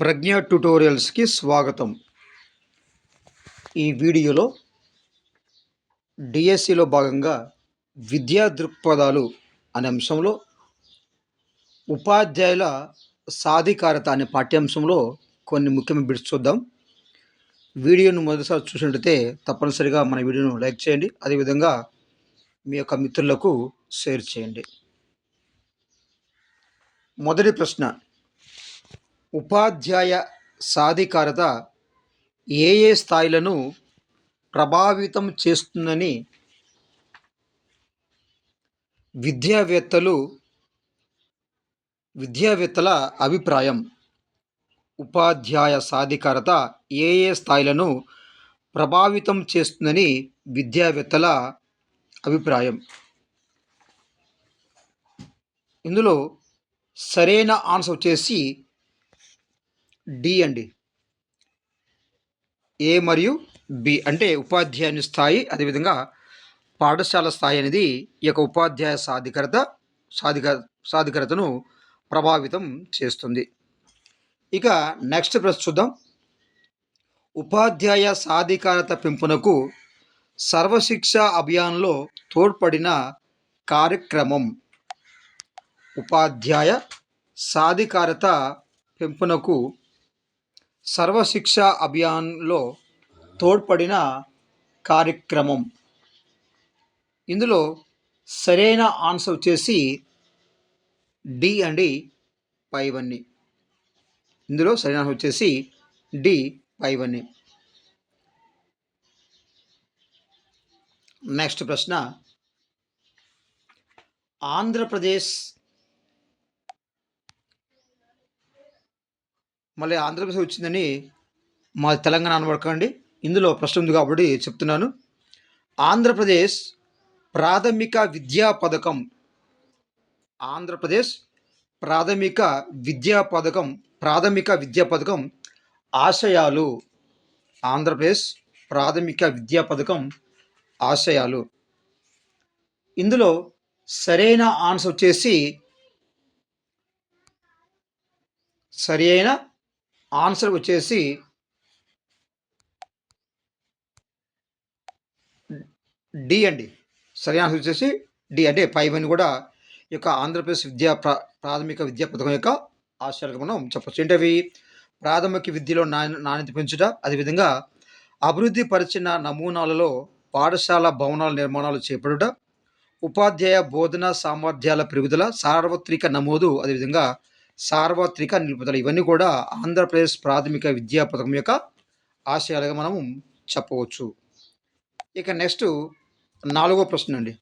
ప్రజ్ఞ ట్యుటోరియల్స్కి స్వాగతం. ఈ వీడియోలో డిఎస్సిలో భాగంగా విద్యా దృక్పథాలు అనే అంశంలో ఉపాధ్యాయుల సాధికారత అనే పాఠ్యాంశంలో కొన్ని ముఖ్యమైన బిట్స్ చూద్దాం. వీడియోను మొదటిసారి చూసినట్లయితే తప్పనిసరిగా మన వీడియోను లైక్ చేయండి అదేవిధంగా మీ యొక్క మిత్రులకు షేర్ చేయండి. మొదటి ప్రశ్న ఉపాధ్యాయ సాధికారత ఏ ఏ స్థాయిలను ప్రభావితం చేస్తుందని విద్యావేత్తలు విద్యావేత్తల అభిప్రాయం. ఉపాధ్యాయ సాధికారత ఏ ఏ స్థాయిలను ప్రభావితం చేస్తుందని విద్యావేత్తల అభిప్రాయం. ఇందులో సరైన ఆన్సర్ వచ్చేసి డి అండి. ఏ మరియు బి అంటే ఉపాధ్యాయుని స్థాయి అదేవిధంగా పాఠశాల స్థాయి అనేది ఈ యొక్క ఉపాధ్యాయ సాధికారత సాధిక సాధికారతను ప్రభావితం చేస్తుంది. ఇక నెక్స్ట్ ప్రశ్న చూద్దాం. ఉపాధ్యాయ సాధికారత పెంపునకు సర్వశిక్ష అభియాన్లో తోడ్పడిన కార్యక్రమం. ఉపాధ్యాయ సాధికారత పెంపునకు సర్వశిక్ష అభియాన్లో తోడ్పడిన కార్యక్రమం. ఇందులో సరైన ఆన్సర్ వచ్చేసి డి అండి పైవన్నీ ఇందులో సరైన ఆన్సర్ వచ్చేసి డి పైవన్నీ నెక్స్ట్ ప్రశ్న. ఆంధ్రప్రదేశ్ మళ్ళీ ఆంధ్రప్రదేశ్ వచ్చిందని మా తెలంగాణ అనబడకండి. ఇందులో ప్రశ్న ఉంది కాబట్టి చెప్తున్నాను. ఆంధ్రప్రదేశ్ ప్రాథమిక విద్యా పథకం. ఆంధ్రప్రదేశ్ ప్రాథమిక విద్యా పథకం ప్రాథమిక విద్యా పథకం ఆశయాలు. ఆంధ్రప్రదేశ్ ప్రాథమిక విద్యా పథకం ఆశయాలు. ఇందులో సరైన ఆన్సర్ వచ్చేసి సరి అయిన ఆన్సర్ వచ్చేసి డి అండి. సరి ఆన్సర్ వచ్చేసి డి. అంటే పైవన్నీ కూడా ఈ యొక్క ఆంధ్రప్రదేశ్ విద్యా ప్రా ప్రాథమిక విద్యా పథకం యొక్క ఆశయాలుగా మనం చెప్పచ్చు. ఏంటవి? ప్రాథమిక విద్యలో నాణ్య నాణ్యత పెంచుట అదేవిధంగా అభివృద్ధి పరిచిన నమూనాలలో పాఠశాల భవనాల నిర్మాణాలు చేపడుట ఉపాధ్యాయ బోధన సామర్థ్యాల పెరుగుదల సార్వత్రిక నమోదు అదేవిధంగా సార్వత్రిక నిలుపుదల. ఇవన్నీ కూడా ఆంధ్రప్రదేశ్ ప్రాథమిక విద్యా పథకం యొక్క ఆశయాలుగా మనం చెప్పవచ్చు. ఇక నెక్స్ట్ నాలుగవ ప్రశ్న అండి.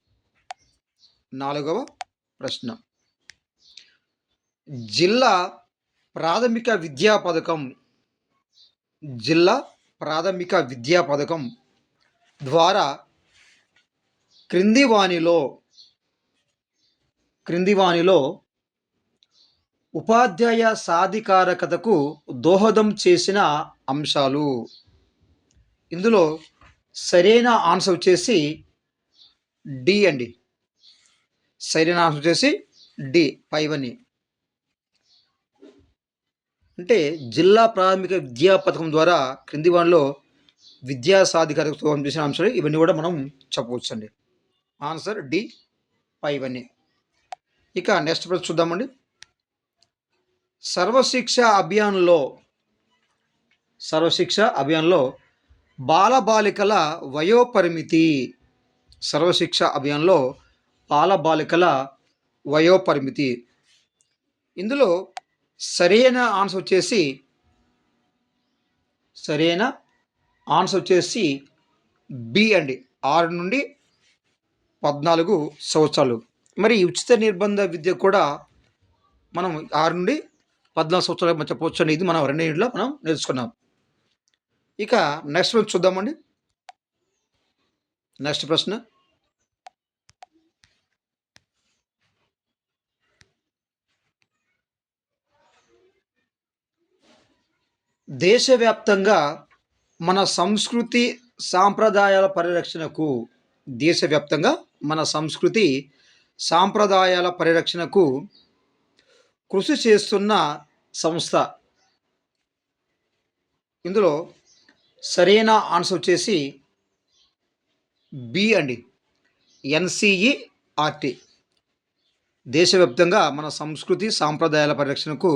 నాలుగవ ప్రశ్న. జిల్లా ప్రాథమిక విద్యా పథకం జిల్లా ప్రాథమిక విద్యా పథకం ద్వారా క్రింది వాణిలో క్రింది వాణిలో ఉపాధ్యాయ సాధికారకతకు దోహదం చేసిన అంశాలు. ఇందులో సరైన ఆన్సర్ వచ్చేసి డి అండి. సరైన ఆన్సర్ వచ్చేసి డి పైవని. అంటే జిల్లా ప్రాథమిక విద్యా పథకం ద్వారా క్రింది వానిలో విద్యా సాధికారత దోహదం చేసిన అంశాలు ఇవన్నీ కూడా మనం చెప్పవచ్చు అండి ఆన్సర్ డి పైవని. ఇక నెక్స్ట్ ప్రశ్న చూద్దామండి. సర్వశిక్ష అభియాన్లో సర్వశిక్ష అభియాన్లో బాలబాలికల వయోపరిమితి సర్వశిక్ష అభియాన్లో బాలబాలికల వయోపరిమితి. ఇందులో సరైన ఆన్సర్ వచ్చేసి సరైన ఆన్సర్ వచ్చేసి బి అండి. ఆరు నుండి పద్నాలుగు సంవత్సరాలు. మరి ఉచిత నిర్బంధ విద్య కూడా మనం ఆరు నుండి పద్నాలుగు సంవత్సరాలు మధ్య పోవచ్చు అనేది మనం రెండింటిలో మనం నేర్చుకున్నాం. ఇక నెక్స్ట్ ప్రశ్న చూద్దామండి. నెక్స్ట్ ప్రశ్న. దేశవ్యాప్తంగా మన సంస్కృతి సాంప్రదాయాల పరిరక్షణకు దేశవ్యాప్తంగా మన సంస్కృతి సాంప్రదాయాల పరిరక్షణకు కృషి చేస్తున్న సంస్థ. ఇందులో సరైన ఆన్సర్ వచ్చేసి బి అండి. ఎన్సిఈఆర్టీ దేశవ్యాప్తంగా మన సంస్కృతి సాంప్రదాయాల పరిరక్షణకు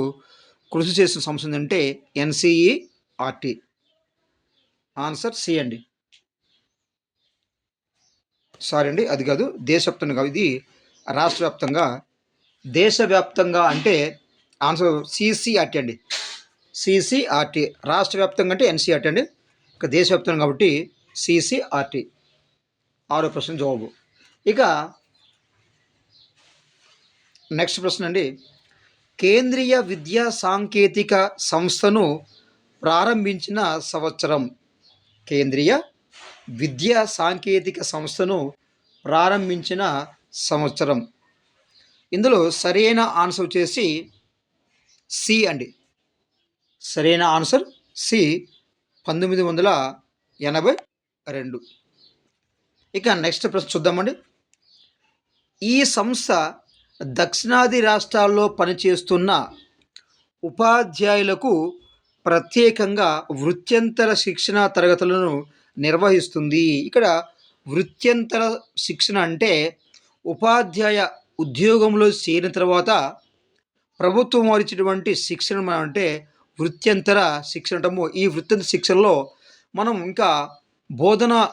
కృషి చేసిన సంస్థ ఏంటంటే ఎన్సిఈఆర్టీ ఆన్సర్ సి అండి. సారీ అండి అది కాదు దేశవ్యాప్తంగా కాదు ఇది రాష్ట్ర వ్యాప్తంగా దేశవ్యాప్తంగా అంటే ఆన్సర్ సిసిఆర్టీ అండి. సిసిఆర్టీ రాష్ట్ర వ్యాప్తంగా అంటే ఎన్సిఆర్టీ అండి. ఇక దేశవ్యాప్తంగా కాబట్టి సిసిఆర్టీ ఆరో ప్రశ్న జవాబు. ఇక నెక్స్ట్ ప్రశ్న అండి. కేంద్రీయ విద్యా సాంకేతిక సంస్థను ప్రారంభించిన సంవత్సరం. కేంద్రీయ విద్యా సాంకేతిక సంస్థను ప్రారంభించిన సంవత్సరం. ఇందులో సరైన ఆన్సర్ వచ్చేసి సి అండి. సరైన ఆన్సర్ సి. పంతొమ్మిది వందల ఎనభై రెండు. ఇక నెక్స్ట్ ప్రశ్న చూద్దామండి. ఈ సంస్థ దక్షిణాది రాష్ట్రాల్లో పనిచేస్తున్న ఉపాధ్యాయులకు ప్రత్యేకంగా వృత్యంతర శిక్షణ తరగతులను నిర్వహిస్తుంది. ఇక్కడ వృత్యంతర శిక్షణ అంటే ఉపాధ్యాయ ఉద్యోగంలో చేరిన తర్వాత ప్రభుత్వం వారిచ్చినటువంటి శిక్షణ అంటే వృత్యంతర శిక్షణ అంటాము ఈ వృత్యంతర శిక్షణలో మనం ఇంకా బోధన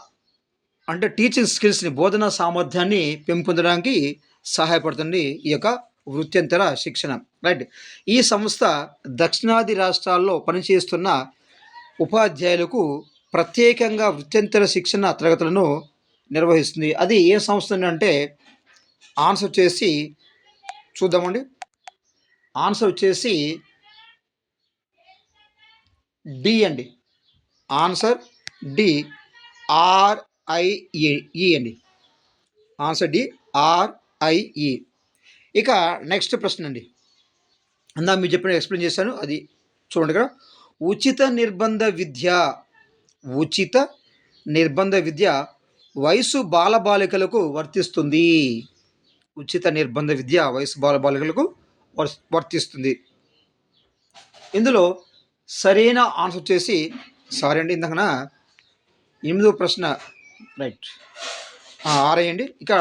అంటే టీచింగ్ స్కిల్స్ని బోధనా సామర్థ్యాన్ని పెంపొందడానికి సహాయపడుతుంది ఈ యొక్క వృత్యంతర శిక్షణ. రైట్. ఈ సంస్థ దక్షిణాది రాష్ట్రాల్లో పనిచేస్తున్న ఉపాధ్యాయులకు ప్రత్యేకంగా వృత్యంతర శిక్షణ తరగతులను నిర్వహిస్తుంది. అది ఏ సంస్థ అంటే ఆన్సర్ చేసి చూద్దామండి. ఆన్సర్ వచ్చేసి డి అండి. ఆన్సర్ డి ఆర్ఐఈ అండి. ఆన్సర్ డి ఆర్ఐఈ ఇక నెక్స్ట్ ప్రశ్న అండి. అందా మీరు చెప్పిన ఎక్స్ప్లెయిన్ చేశాను అది చూడండి ఇక్కడ. ఉచిత నిర్బంధ విద్య ఉచిత నిర్బంధ విద్య వయసు బాలబాలికలకు వర్తిస్తుంది. ఉచిత నిర్బంధ విద్య వయసు బాలబాలికలకు వర్తిస్తుంది. ఇందులో సరైన ఆన్సర్ వచ్చేసి సారీ అండి ఇందాకన ఎనిమిదో ప్రశ్న రైట్. ఆరేయండి ఇక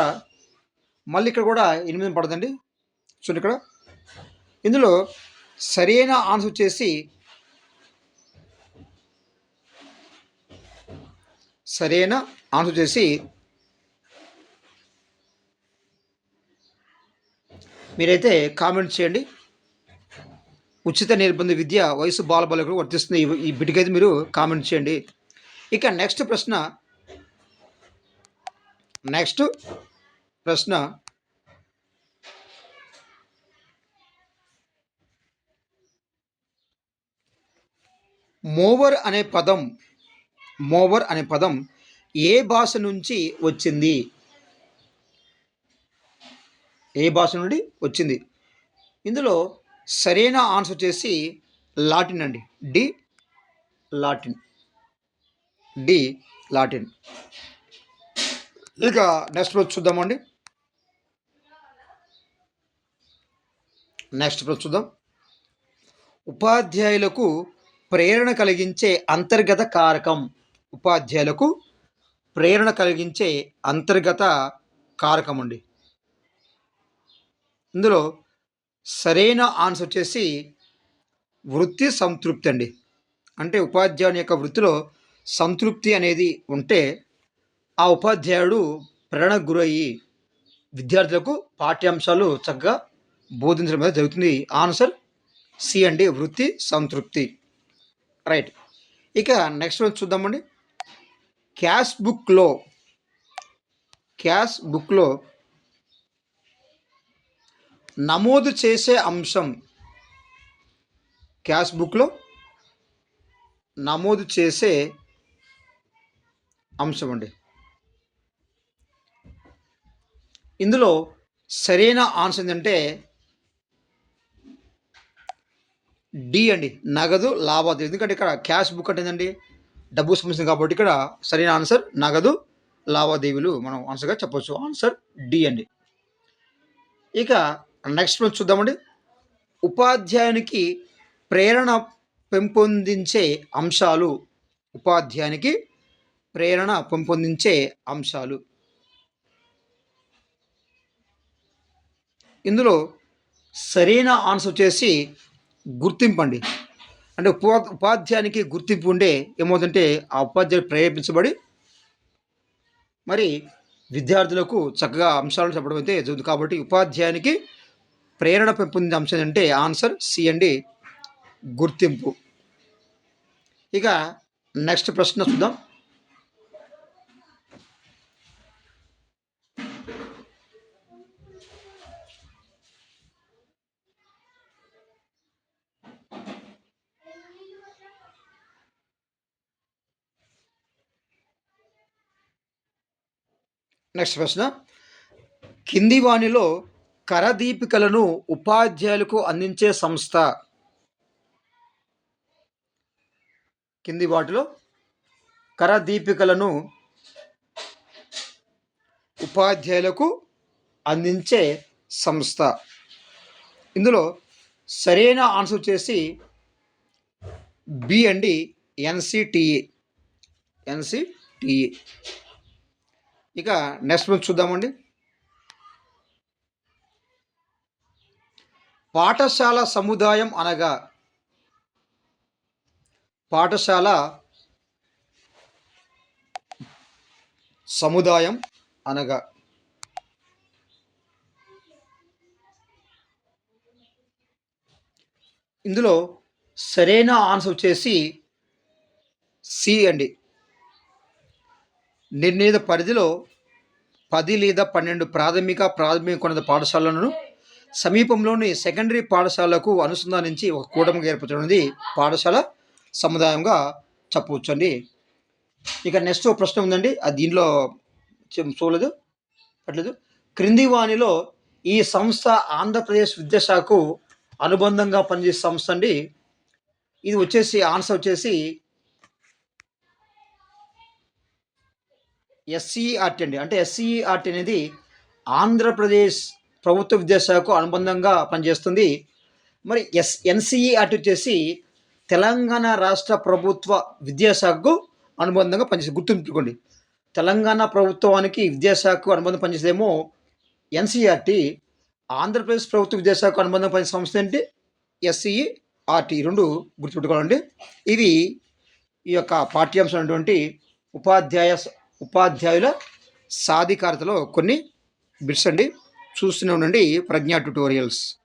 మళ్ళీ ఇక్కడ కూడా ఎనిమిది పడదండి. చూడండి ఇక్కడ. ఇందులో సరైన ఆన్సర్ వచ్చేసి సరైన ఆన్సర్ చేసి మీరైతే కామెంట్ చేయండి. ఉచిత నిర్బంధ విద్య వయసు బాలబాలకు వర్తిస్తుంది. ఈ- ఈ బిడ్డకైతే మీరు కామెంట్ చేయండి. ఇక నెక్స్ట్ ప్రశ్న. నెక్స్ట్ ప్రశ్న. మోవర్ అనే పదం మోవర్ అనే పదం ఏ భాష నుంచి వచ్చింది? ఏ భాష నుండి వచ్చింది? ఇందులో సరైన ఆన్సర్ వచ్చేసి లాటిన్ అండి. D Latin. D Latin. ఇక నెక్స్ట్ రోజు చూద్దామండి. నెక్స్ట్ రోజు చూద్దాం. ఉపాధ్యాయులకు ప్రేరణ కలిగించే అంతర్గత కారకం. ఉపాధ్యాయులకు ప్రేరణ కలిగించే అంతర్గత కారకం అండి. ఇందులో సరైన ఆన్సర్ వచ్చేసి వృత్తి సంతృప్తి అండి. అంటే ఉపాధ్యాయుని యొక్క వృత్తిలో సంతృప్తి అనేది ఉంటే ఆ ఉపాధ్యాయుడు ప్రేరణకు గురయ్యి విద్యార్థులకు పాఠ్యాంశాలు చక్కగా బోధించడం అనేది జరుగుతుంది. ఆన్సర్ సి అండి వృత్తి సంతృప్తి. రైట్ ఇక నెక్స్ట్ వన్ చూద్దామండి. క్యాష్ బుక్లో క్యాష్ బుక్లో నమోదు చేసే అంశం క్యాష్ బుక్లో నమోదు చేసే అంశం అండి. ఇందులో సరైన ఆన్సర్ ఏంటంటే డి అండి నగదు లావాదేవీ ఎందుకంటే ఇక్కడ క్యాష్ బుక్ అంటే ఏంటండి? డబ్బు సంబంధించింది కాబట్టి ఇక్కడ సరైన ఆన్సర్ నగదు లావాదేవీలు మనం ఆన్సర్గా చెప్పొచ్చు. ఆన్సర్ డి అండి. ఇక నెక్స్ట్ వన్ చూద్దామండి. ఉపాధ్యాయునికి ప్రేరణ పెంపొందించే అంశాలు. ఉపాధ్యాయునికి ప్రేరణ పెంపొందించే అంశాలు. ఇందులో సరైన ఆన్సర్ వచ్చేసి గుర్తింపండి. అంటే ఉపా ఉపాధ్యాయునికి గుర్తింపు ఉండే ఏమవుతుంటే ఆ ఉపాధ్యాయుడు ప్రేరేపించబడి మరి విద్యార్థులకు చక్కగా అంశాలను చెప్పడం అయితే జరుగుతుంది. కాబట్టి ఉపాధ్యాయునికి ప్రేరణ పెంపొందించే అంశం అంటే ఆన్సర్ సి అండి గుర్తింపు. ఇక నెక్స్ట్ ప్రశ్న చూద్దాం. నెక్స్ట్ ప్రశ్న. కింది వాణిలో కరదీపికలను ఉపాధ్యాయులకు అందించే సంస్థ. కింది వాటిలో కరదీపికలను ఉపాధ్యాయులకు అందించే సంస్థ. ఇందులో సరైన ఆన్సర్ వచ్చేసి బి అండి ఎన్సిటిఈ ఎన్సిటిఈ ఇక నెక్స్ట్ మంత్ చూద్దామండి. పాఠశాల సముదాయం అనగా పాఠశాల సముదాయం అనగా ఇందులో సరైన ఆన్సర్ వచ్చేసి సి అండి. నిర్ణీత పరిధిలో పది లేదా పన్నెండు ప్రాథమిక ప్రాథమికోన్నత పాఠశాలలను సమీపంలోని సెకండరీ పాఠశాలకు అనుసంధానించి ఒక కూటమిగా ఏర్పరచనున్నది పాఠశాల సముదాయంగా చెప్పవచ్చండి. ఇక నెక్స్ట్ ప్రశ్న ఉందండి. అది దీనిలో చూడలేదు పట్టలేదు. క్రింది వాణిలో ఈ సంస్థ ఆంధ్రప్రదేశ్ విద్యాశాఖకు అనుబంధంగా పనిచేసే సంస్థ అండి. ఇది వచ్చేసి ఆన్సర్ వచ్చేసి ఎస్సీఆర్టీ అండి. అంటే ఎస్సీఆర్టీ అనేది ఆంధ్రప్రదేశ్ ప్రభుత్వ విద్యాశాఖకు అనుబంధంగా పనిచేస్తుంది. మరి ఎస్ ఎన్సీఈఆర్టీ వచ్చేసి తెలంగాణ రాష్ట్ర ప్రభుత్వ విద్యాశాఖకు అనుబంధంగా పనిచేస్తుంది. గుర్తుంచుకోండి తెలంగాణ ప్రభుత్వానికి విద్యాశాఖకు అనుబంధం పనిచేసేమో ఎన్సీఆర్టీ ఆంధ్రప్రదేశ్ ప్రభుత్వ విద్యాశాఖకు అనుబంధం పనిచేసే సంస్థ ఏంటి? SCERT. రెండు గుర్తుపెట్టుకోవాలండి. ఇవి ఈ యొక్క పాఠ్యాంశం అటువంటి ఉపాధ్యాయ ఉపాధ్యాయుల సాధికారతలో కొన్ని బిట్స్ అండి. చూస్తూనే ఉండండి ప్రజ్ఞా ట్యుటోరియల్స్.